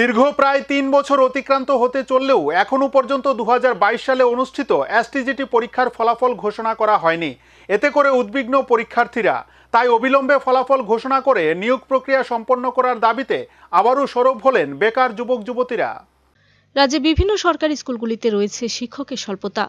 দীর্ঘ প্রায় তিন বছর অতিক্রান্ত হতে চললেও এখনও পর্যন্ত দু হাজার বাইশ সালে অনুষ্ঠিত এসটিজিটি পরীক্ষার ফলাফল ঘোষণা করা হয়নি। এতে করে উদ্বিগ্ন পরীক্ষার্থীরা। তাই অবিলম্বে ফলাফল ঘোষণা করে নিয়োগ প্রক্রিয়া সম্পন্ন করার দাবিতে আবারও সরব হলেন বেকার যুবক যুবতীরা রাজ্যে বিভিন্ন সরকারি স্কুলগুলিতে রয়েছে শিক্ষকের স্বল্পতা।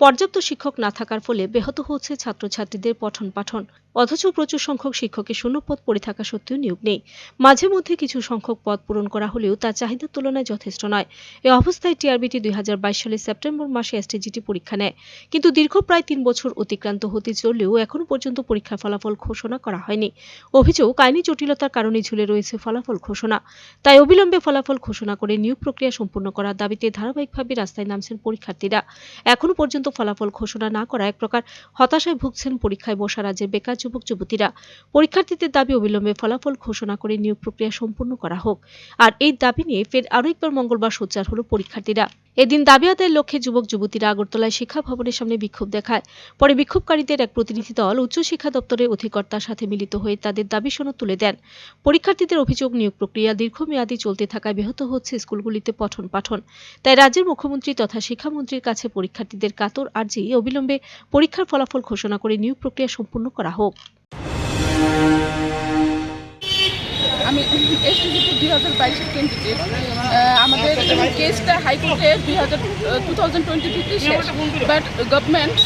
পর্যাপ্ত শিক্ষক না থাকার ফলে ব্যাহত হচ্ছে ছাত্রছাত্রীদের পঠন পাঠন অথচ প্রচুর সংখ্যক শিক্ষকের শূন্যপদ পড়ে থাকা সত্ত্বেও নিয়োগ নেই। মাঝে মধ্যে কিছু সংখ্যক পদ পূরণ করা হলেও তা চাহিদার তুলনায় যথেষ্ট নয়। এ অবস্থায় টিআরবিটি দুই সালের সেপ্টেম্বর মাসে এসটিজিটি পরীক্ষা নেয়। কিন্তু দীর্ঘ প্রায় তিন বছর অতিক্রান্ত হতে চললেও এখনও পর্যন্ত পরীক্ষার ফলাফল ঘোষণা করা হয়নি। অভিযোগ, আইনি জটিলতার কারণে ঝুলে রয়েছে ফলাফল ঘোষণা। তাই অবিলম্বে ফলাফল ঘোষণা করে নিয়োগ প্রক্রিয়া সম্পূর্ণ করার দাবিতে ধারাবাহিকভাবে রাস্তায় নামছেন পরীক্ষার্থীরা। এখনও পর্যন্ত ফলাফল ঘোষণা না করা এক প্রকার হতাশায় ভুগছেন পরীক্ষায় বসা রাজ্যের বেকার যুবক যুবতীরা। পরীক্ষার্থীদের দাবি অবিলম্বে ফলাফল ঘোষণা করে নিয়োগ প্রক্রিয়া সম্পূর্ণ করা হোক। আর এই দাবি নিয়ে ফের আরও একবার মঙ্গলবার সোচ্চার হল পরীক্ষার্থীরা। এদিন দাবি আদায়ের লক্ষ্যে যুবক, যুবতীরা আগরতলায় শিক্ষা ভবনের সামনে বিক্ষোভ দেখায়। পরে বিক্ষোভকারীদের এক প্রতিনিধি দল উচ্চশিক্ষা দপ্তরের অধিকর্তার সাথে মিলিত হয়ে তাদের দাবি সনদ তুলে দেন। পরীক্ষার্থীদের অভিযোগ, নিয়োগ প্রক্রিয়া দীর্ঘমেয়াদী চলতে থাকায় ব্যাহত হচ্ছে স্কুলগুলিতে পঠন পাঠন। তাই রাজ্যের মুখ্যমন্ত্রী তথা শিক্ষামন্ত্রীর কাছে পরীক্ষার্থীদের কাতর আর্জি অবিলম্বে পরীক্ষার ফলাফল ঘোষণা করে নিয়োগ প্রক্রিয়া সম্পূর্ণ করা হোক। আমি এসটিজিটি দুই হাজার বাইশের ক্যান্ডিডেট আমাদের কেসটা হাইকোর্টে দুই হাজার টু থাউজেন্ড টোয়েন্টি থ্রিতে শেষ। বাট গভর্নমেন্ট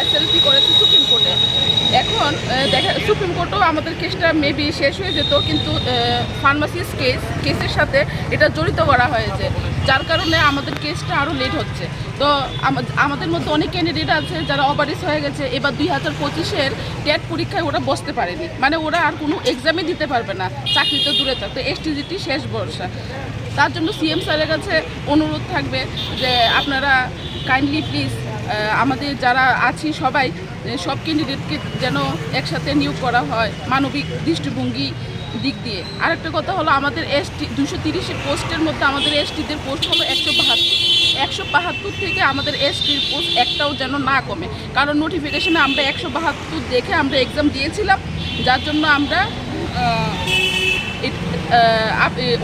এসএলপি করেছে সুপ্রিম সুপ্রিম কোর্টও আমাদের কেসটা মেবি শেষ হয়ে যেত, কিন্তু ফার্মাসিস কেস কেসের সাথে এটা জড়িত করা হয়েছে। যার কারণে আমাদের কেসটা আরও লেট হচ্ছে। তো আমাদের মধ্যে অনেক ক্যান্ডিডেট আছে যারা অবারিস হয়ে গেছে, এবার দুই হাজার পঁচিশের ট্যাট পরীক্ষায় ওরা বসতে পারেনি। মানে ওরা আর কোনো এক্সামে দিতে পারবে না চাকরিতে দূরে থাকতো এসটিজিটি শেষ ভরসা। তার জন্য সিএম স্যারের কাছে অনুরোধ থাকবে যে আপনারা কাইন্ডলি প্লিজ আমাদের যারা আছি সবাই সব ক্যান্ডিডেটকে যেন একসাথে নিয়োগ করা হয় মানবিক দৃষ্টিভঙ্গি দিক দিয়ে। আরেকটা কথা হলো, আমাদের এসটি দুশো তিরিশের পোস্টের মধ্যে আমাদের এসটিদের পোস্ট হলো একশো বাহাত্তর। একশো বাহাত্তর থেকে আমাদের এসটির পোস্ট একটাও যেন না কমে। কারণ নোটিফিকেশনে আমরা একশো বাহাত্তর দেখে আমরা এক্সাম দিয়েছিলাম, যার জন্য আমরা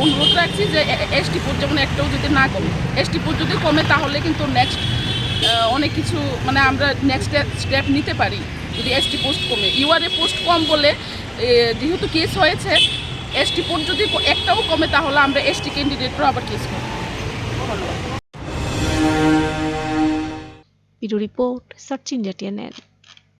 অনুরোধ রাখছি যে এসটি পোস্ট যেমন একটাও যদি না কমে এসটি পোস্ট যদি কমে তাহলে কিন্তু নেক্সট অনেক কিছু মানে আমরা নেক্সট স্টেপ নিতে পারি যদি এসটি পোস্ট কমে। ইউআরএ পোস্ট কম বলে যেহেতু কেস হয়েছে এসটি পোস্ট যদি একটাও কমে, তাহলে আমরা এসটি ক্যান্ডিডেটরাও আবার case bureau report search India TNL